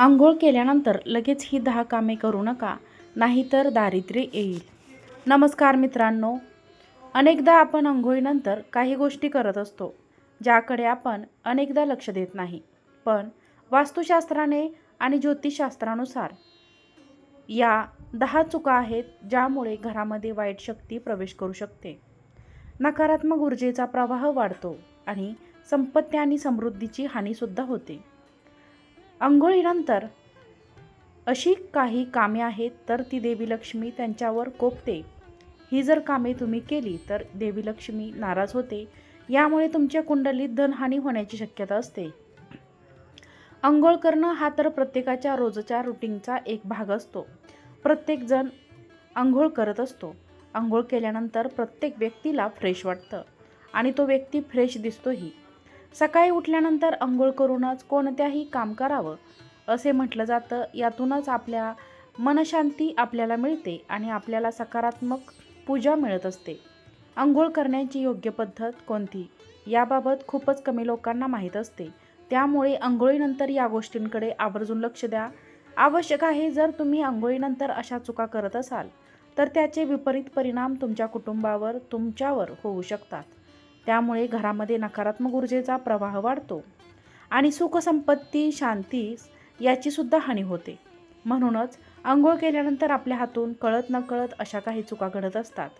आंघोळ केल्यानंतर लगेच ही दहा कामे करू नका नाहीतर दारिद्र्य येईल. नमस्कार मित्रांनो. अनेकदा आपण आंघोळीनंतर काही गोष्टी करत असतो ज्याकडे आपण अनेकदा लक्ष देत नाही. पण वास्तुशास्त्राने आणि ज्योतिषशास्त्रानुसार या दहा चुका आहेत ज्यामुळे घरामध्ये वाईट शक्ती प्रवेश करू शकते. नकारात्मक ऊर्जेचा प्रवाह वाढतो आणि संपत्ती आणि समृद्धीची हानीसुद्धा होते. आंघोळीनंतर. अशी काही कामे आहेत तर ती देवी लक्ष्मी त्यांच्यावर कोपते. ही जर कामे तुम्ही केली तर देवी लक्ष्मी नाराज होते. यामुळे तुमच्या कुंडलीत धनहानी होण्याची शक्यता असते. आंघोळ करणं हा तर प्रत्येकाच्या रोजच्या रुटीनचा एक भाग असतो. प्रत्येकजण आंघोळ करत असतो. आंघोळ केल्यानंतर प्रत्येक व्यक्तीला फ्रेश वाटतं. आणि तो व्यक्ती फ्रेश दिसतोही. सकाळी उठल्यानंतर आंघोळ करूनच कोणत्याही काम करावं असे म्हटलं जातं. यातूनच आपल्या मनशांती आपल्याला मिळते आणि आपल्याला सकारात्मक पूजा मिळत असते. आंघोळ करण्याची योग्य पद्धत कोणती? याबाबत खूपच कमी लोकांना माहीत असते. त्यामुळे आंघोळीनंतर या गोष्टींकडे आवर्जून लक्ष द्या. आवश्यक आहे जर तुम्ही आंघोळीनंतर अशा चुका करत असाल तर त्याचे विपरीत परिणाम तुमच्या कुटुंबावर तुमच्यावर होऊ शकतात. त्यामुळे घरामध्ये नकारात्मक ऊर्जेचा प्रवाह वाढतो आणि सुखसंपत्ती शांती याचीसुद्धा हानी होते. म्हणूनच आंघोळ केल्यानंतर आपल्या हातून कळत नकळत अशा काही चुका घडत असतात.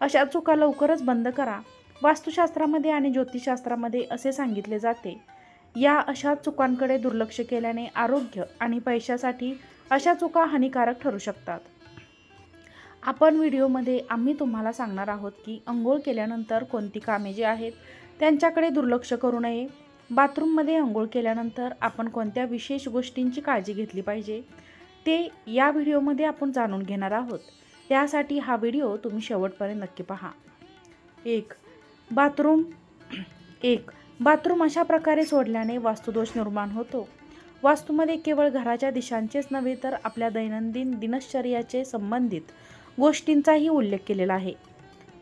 अशा चुका लवकरच बंद करा. वास्तुशास्त्रामध्ये आणि ज्योतिषशास्त्रामध्ये असे सांगितले जाते या अशा चुकांकडे दुर्लक्ष केल्याने आरोग्य आणि पैशासाठी अशा चुका हानिकारक ठरू शकतात. आपण व्हिडिओमध्ये आम्ही तुम्हाला सांगणार आहोत की अंघोळ केल्यानंतर कोणती कामे जी आहेत त्यांच्याकडे दुर्लक्ष करू नये. बाथरूममध्ये अंघोळ केल्यानंतर आपण कोणत्या विशेष गोष्टींची काळजी घेतली पाहिजे ते या व्हिडिओमध्ये आपण जाणून घेणार आहोत. त्यासाठी हा व्हिडिओ तुम्ही शेवटपर्यंत नक्की पहा. एक बाथरूम. एक बाथरूम अशा प्रकारे सोडल्याने वास्तुदोष निर्माण होतो. वास्तूमध्ये केवळ घराच्या दिशांचेच नव्हे तर आपल्या दैनंदिन दिनश्चर्याचे संबंधित गोष्टींचाही उल्लेख केलेला आहे.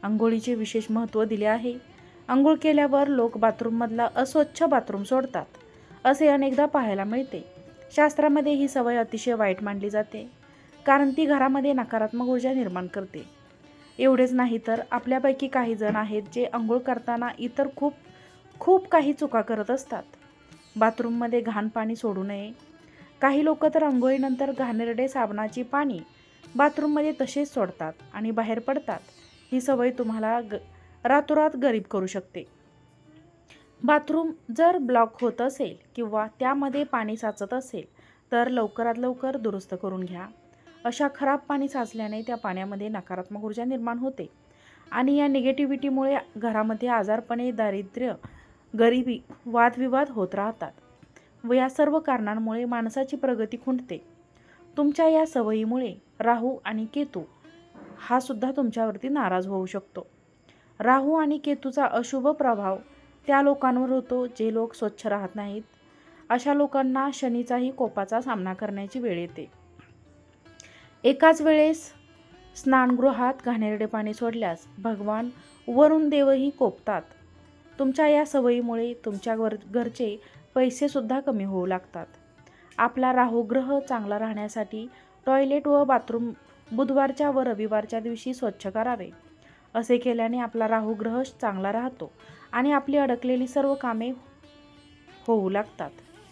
आंघोळीचे विशेष महत्त्व दिले आहे. आंघोळ केल्यावर लोक बाथरूममधला अस्वच्छ बाथरूम सोडतात असे अनेकदा पाहायला मिळते. शास्त्रामध्ये ही सवय अतिशय वाईट मानली जाते कारण ती घरामध्ये नकारात्मक ऊर्जा निर्माण करते. एवढेच नाही तर आपल्यापैकी काही जण आहेत जे आंघोळ करताना इतर खूप खूप काही चुका करत असतात. बाथरूममध्ये घाण पाणी सोडू नये. काही लोक तर आंघोळीनंतर घाणेरडे साबणाची पाणी बाथरूममध्ये तसेच सोडतात आणि बाहेर पडतात. ही सवय तुम्हाला ग रातोरात गरीब करू शकते. बाथरूम जर ब्लॉक होत असेल किंवा त्यामध्ये पाणी साचत असेल तर लवकरात लवकर दुरुस्त करून घ्या. अशा खराब पाणी साचल्याने त्या पाण्यामध्ये नकारात्मक ऊर्जा निर्माण होते. आणि या निगेटिव्हिटीमुळे घरामध्ये आजारपणे दारिद्र्य गरिबी वादविवाद होत राहतात. व या सर्व कारणांमुळे माणसाची प्रगती खुंटते. तुमच्या या सवयीमुळे राहू आणि केतू हा सुद्धा तुमच्यावरती नाराज होऊ शकतो. राहू आणि केतूचा अशुभ प्रभाव त्या लोकांवर होतो जे लोक स्वच्छ राहत नाहीत. अशा लोकांना शनीचाही कोपाचा सामना करण्याची वेळ येते. एकाच वेळेस स्नानगृहात घाणेरडे पाणी सोडल्यास भगवान वरून देवही कोपतात. तुमच्या या सवयीमुळे तुमच्या घर घरचे पैसेसुद्धा कमी होऊ लागतात. आपला राहुग्रह चांगला राहण्यासाठी टॉयलेट व बाथरूम बुधवारच्या व रविवारच्या दिवशी स्वच्छ करावे. असे केल्याने आपला राहुग्रह चांगला राहतो आणि आपली अडकलेली सर्व कामे होऊ लागतात.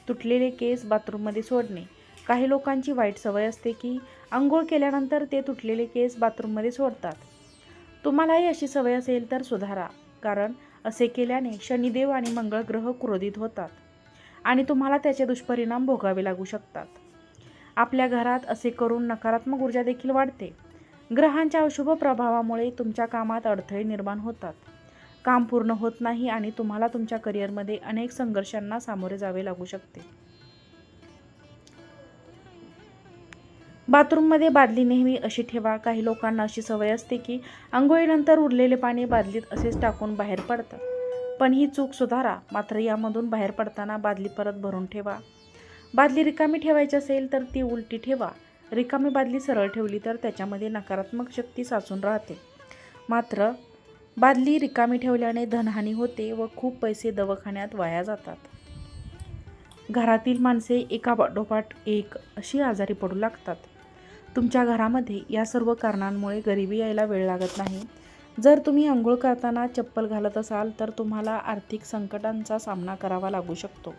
तुटलेले केस बाथरूममध्ये सोडणे. काही लोकांची वाईट सवय असते की आंघोळ केल्यानंतर ते तुटलेले केस बाथरूममध्ये सोडतात. तुम्हालाही अशी सवय असेल तर सुधारा. कारण असे केल्याने शनिदेव आणि मंगळ ग्रह क्रोधित होतात. आणि तुम्हाला त्याचे दुष्परिणाम भोगावे लागू शकतात. आपल्या घरात असे करून नकारात्मक ऊर्जा देखील वाढते. ग्रहांच्या अशुभ प्रभावामुळे तुमच्या कामात अडथळे निर्माण होतात. काम पूर्ण होत नाही आणि तुम्हाला तुमच्या करिअरमध्ये अनेक संघर्षांना सामोरे जावे लागू शकते. बाथरूममध्ये बादली नेहमी अशी ठेवा. काही लोकांना अशी सवय असते की आंघोळीनंतर उरलेले पाणी बादलीत असेच टाकून बाहेर पडतात पण ही चूक सुधारा. मात्र यामधून बाहेर पडताना बादली परत भरून ठेवा. बादली रिकामी ठेवायची असेल तर ती उलटी ठेवा. रिकामी बादली सरळ ठेवली तर त्याच्यामध्ये नकारात्मक शक्ती साचून राहते. मात्र बादली रिकामी ठेवल्याने धनहानी होते व खूप पैसे दवाखान्यात वाया जातात. घरातील माणसे एका पाठोपाठ एक अशी आजारी पडू लागतात. तुमच्या घरामध्ये या सर्व कारणांमुळे गरिबी यायला वेळ लागत नाही. जर तुम्ही आंघोळ करताना चप्पल घालत असाल तर तुम्हाला आर्थिक संकटांचा सामना करावा लागू शकतो.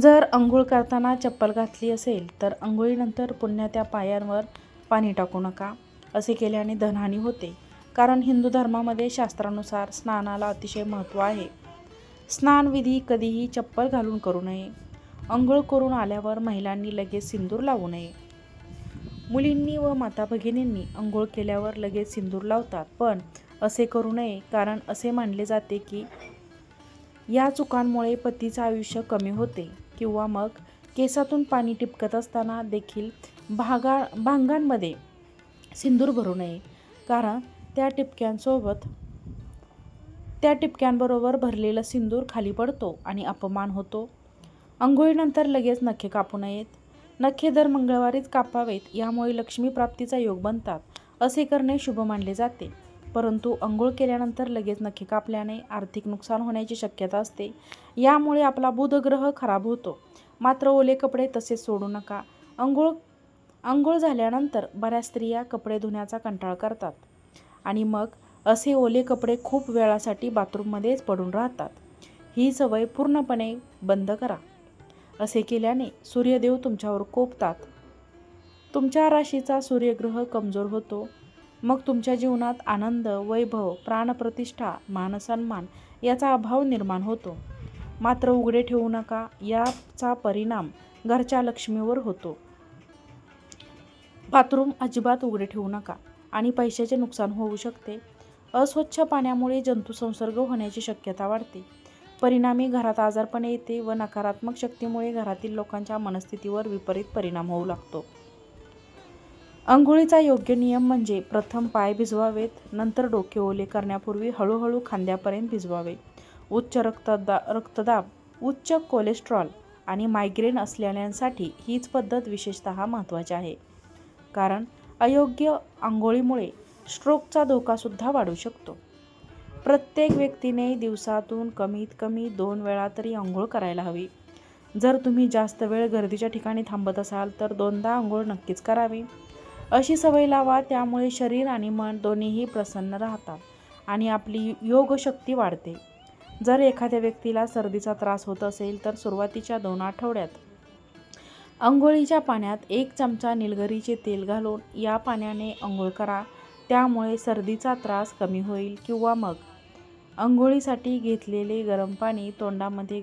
जर आंघोळ करताना चप्पल घातली असेल तर आंघोळीनंतर पुन्हा त्या पायांवर पाणी टाकू नका असे केल्याने धनहानी होते. कारण हिंदू धर्मामध्ये शास्त्रानुसार स्नानाला अतिशय महत्त्व आहे. स्नानविधी कधीही चप्पल घालून करू नये. आंघोळ करून आल्यावर महिलांनी लगेच सिंदूर लावू नये. मुलींनी व माता भगिनींनी आंघोळ केल्यावर लगेच सिंदूर लावतात. पण असे करू नये कारण असे मानले जाते की या चुकांमुळे पतीचं आयुष्य कमी होते. किंवा मग केसातून पाणी टिपकत असताना देखील भागा भांगांमध्ये सिंदूर भरू नये. कारण त्या टिपक्यांसोबत त्या टिपक्यांबरोबर भरलेलं सिंदूर खाली पडतो आणि अपमान होतो. आंघोळीनंतर लगेच नखे कापू नयेत. नखे दर मंगळवारीच कापावेत यामुळे लक्ष्मी प्राप्तीचा योग बनतात असे करणे शुभ मानले जाते. परंतु अंघोळ केल्यानंतर लगेच नखे कापल्याने आर्थिक नुकसान होण्याची शक्यता असते. यामुळे आपला बुधग्रह खराब होतो. मात्र ओले कपडे तसेच सोडू नका. अंघोळ अंघोळ झाल्यानंतर बऱ्याच स्त्रिया कपडे धुण्याचा कंटाळ करतात. आणि मग असे ओले कपडे खूप वेळासाठी बाथरूममध्येच पडून राहतात. ही सवय पूर्णपणे बंद करा. असे केल्याने सूर्यदेव तुमच्यावर कोपतात. तुमच्या राशीचा सूर्यग्रह कमजोर होतो. मग तुमच्या जीवनात आनंद वैभव प्राणप्रतिष्ठा मानसन्मान याचा अभाव निर्माण होतो. मात्र उघडे ठेवू नका याचा परिणाम घरच्या लक्ष्मीवर होतो. बाथरूम अजिबात उघडे ठेवू नका आणि पैशाचे नुकसान होऊ शकते. अस्वच्छ पाण्यामुळे जंतुसंसर्ग होण्याची शक्यता वाढते. परिणामी घरात आजारपण येते व नकारात्मक शक्तीमुळे घरातील लोकांच्या मनस्थितीवर विपरीत परिणाम होऊ लागतो. अंघोळीचा योग्य नियम म्हणजे प्रथम पाय भिजवावेत नंतर डोके ओले करण्यापूर्वी हळूहळू खांद्यापर्यंत भिजवावे. उच्च रक्तदा रक्तदाब उच्च कोलेस्ट्रॉल आणि मायग्रेन असलेल्यांसाठी हीच पद्धत विशेषतः महत्त्वाची आहे. कारण अयोग्य आंघोळीमुळे स्ट्रोकचा धोकासुद्धा वाढू शकतो. प्रत्येक व्यक्तीने दिवसातून कमीत कमी दोन वेळा तरी आंघोळ करायला हवी. जर तुम्ही जास्त वेळ गर्दीच्या ठिकाणी थांबत असाल तर दोनदा आंघोळ नक्कीच करावी. अशी सवय लावा त्यामुळे शरीर आणि मन दोन्हीही प्रसन्न राहतात आणि आपली योगशक्ती वाढते. जर एखाद्या व्यक्तीला सर्दीचा त्रास होत असेल तर सुरुवातीच्या दोन आठवड्यात. आंघोळीच्या पाण्यात एक चमचा निलगिरीचे तेल घालून या पाण्याने आंघोळ करा. त्यामुळे सर्दीचा त्रास कमी होईल किंवा मग अंघोळीसाठी घेतलेले गरम पाणी तोंडामध्ये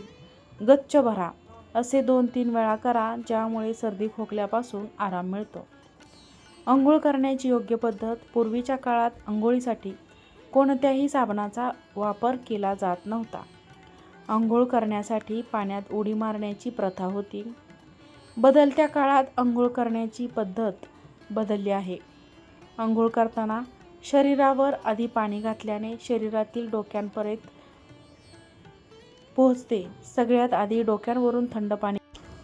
गच्च भरा. असे दोन तीन वेळा करा ज्यामुळे सर्दी खोकल्यापासून आराम मिळतो. अंघोळ करण्याची योग्य पद्धत पूर्वीच्या काळात अंघोळीसाठी कोणत्याही साबणाचा वापर केला जात नव्हता. अंघोळ करण्यासाठी पाण्यात उडी मारण्याची प्रथा होती. बदलत्या काळात अंघोळ करण्याची पद्धत बदलली आहे. आंघोळ करताना शरीरावर आधी पाणी घातल्याने शरीरातील डोक्यांपर्यंत पोहोचते. सगळ्यात आधी डोक्यांवरून थंड पाणी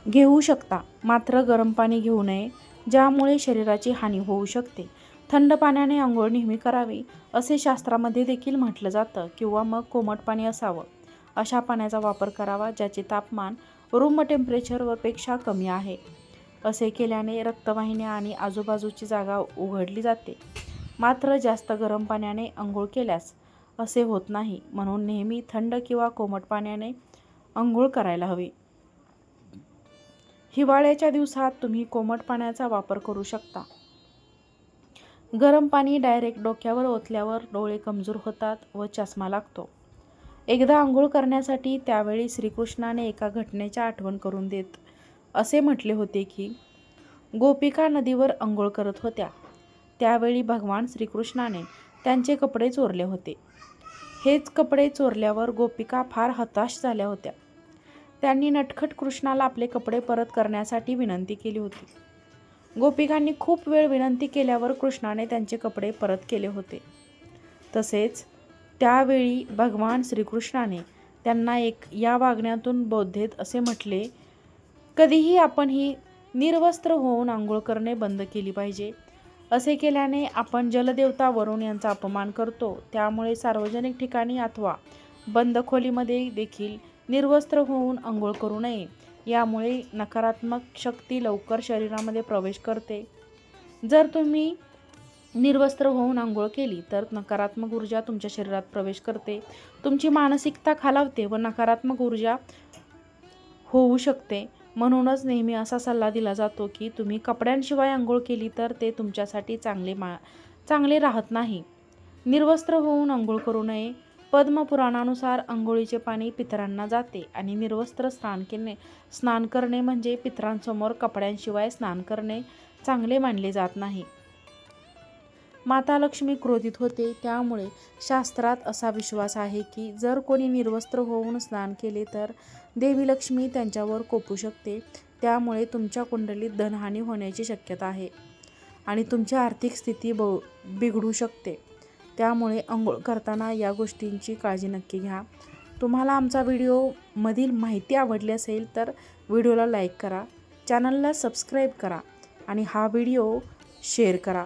घेऊ शकता. मात्र गरम पाणी घेऊ नये ज्यामुळे शरीराची हानी होऊ शकते. थंड पाण्याने आंघोळ नेहमी करावी असे शास्त्रामध्ये देखील म्हटलं जातं किंवा मग कोमट पाणी असावं. अशा पाण्याचा वापर करावा ज्याचे तापमान रूम टेम्परेचरवरपेक्षा कमी आहे. असे केल्याने रक्तवाहिन्या आणि आजूबाजूची जागा उघडली जाते. मात्र जास्त गरम पाण्याने आंघोळ केल्यास असे होत नाही म्हणून नेहमी थंड किंवा कोमट पाण्याने आंघोळ करायला हवी. हिवाळ्याच्या दिवसात तुम्ही कोमट पाण्याचा वापर करू शकता. गरम पाणी डायरेक्ट डोक्यावर ओतल्यावर डोळे कमजोर होतात व चष्मा लागतो. एकदा आंघोळ करण्यासाठी त्यावेळी श्रीकृष्णाने एका घटनेची आठवण करून देत असे म्हटले होते की गोपिका नदीवर अंघोळ करत होत्या. त्यावेळी भगवान श्रीकृष्णाने त्यांचे कपडे चोरले होते. हेच कपडे चोरल्यावर गोपिका फार हताश झाल्या होत्या. त्यांनी नटखट कृष्णाला आपले कपडे परत करण्यासाठी विनंती केली होती. गोपिकांनी खूप वेळ विनंती केल्यावर कृष्णाने त्यांचे कपडे परत केले होते. तसेच त्यावेळी भगवान श्रीकृष्णाने त्यांना एक या वागण्यातून बौद्धेत असे म्हटले कधीही आपण ही निर्वस्त्र होऊन आंघोळ करणे बंद केली पाहिजे. असे केल्याने आपण जलदेवता वरुण यांचा अपमान करतो. त्यामुळे सार्वजनिक ठिकाणी अथवा बंद खोलीमध्ये देखील निर्वस्त्र होऊन आंघोळ करू नये. यामुळे नकारात्मक शक्ती लवकर शरीरामध्ये प्रवेश करते. जर तुम्ही निर्वस्त्र होऊन आंघोळ केली तर नकारात्मक ऊर्जा तुमच्या शरीरात प्रवेश करते. तुमची मानसिकता खालावते व नकारात्मक ऊर्जा होऊ शकते. म्हणूनच नेहमी असा सल्ला दिला जातो की तुम्ही कपड्यांशिवाय आंघोळ केली तर ते तुमच्यासाठी चांगले मा चांगले राहत नाही. निर्वस्त्र होऊन आंघोळ करू नये. पद्मपुराणानुसार आंघोळीचे पाणी पितरांना जाते आणि निर्वस्त्र स्नान केले स्नान करणे म्हणजे पितरांसमोर कपड्यांशिवाय स्नान करणे चांगले मानले जात नाही. माता लक्ष्मी क्रोधित होते. त्यामुळे शास्त्रात असा विश्वास आहे की जर कोणी निर्वस्त्र होऊन स्नान केले तर देवी लक्ष्मी त्यांच्यावर कोपू शकते. त्यामुळे तुमच्या कुंडलीत धनहानी होण्याची शक्यता आहे आणि तुमची आर्थिक स्थिती ब बिघडू शकते. त्यामुळे अंघोळ करताना या गोष्टींची काळजी नक्की घ्या. तुम्हाला आमचा व्हिडिओमधील माहिती आवडली असेल तर व्हिडिओला लाईक करा. चॅनलला सबस्क्राईब करा आणि हा व्हिडिओ शेअर करा.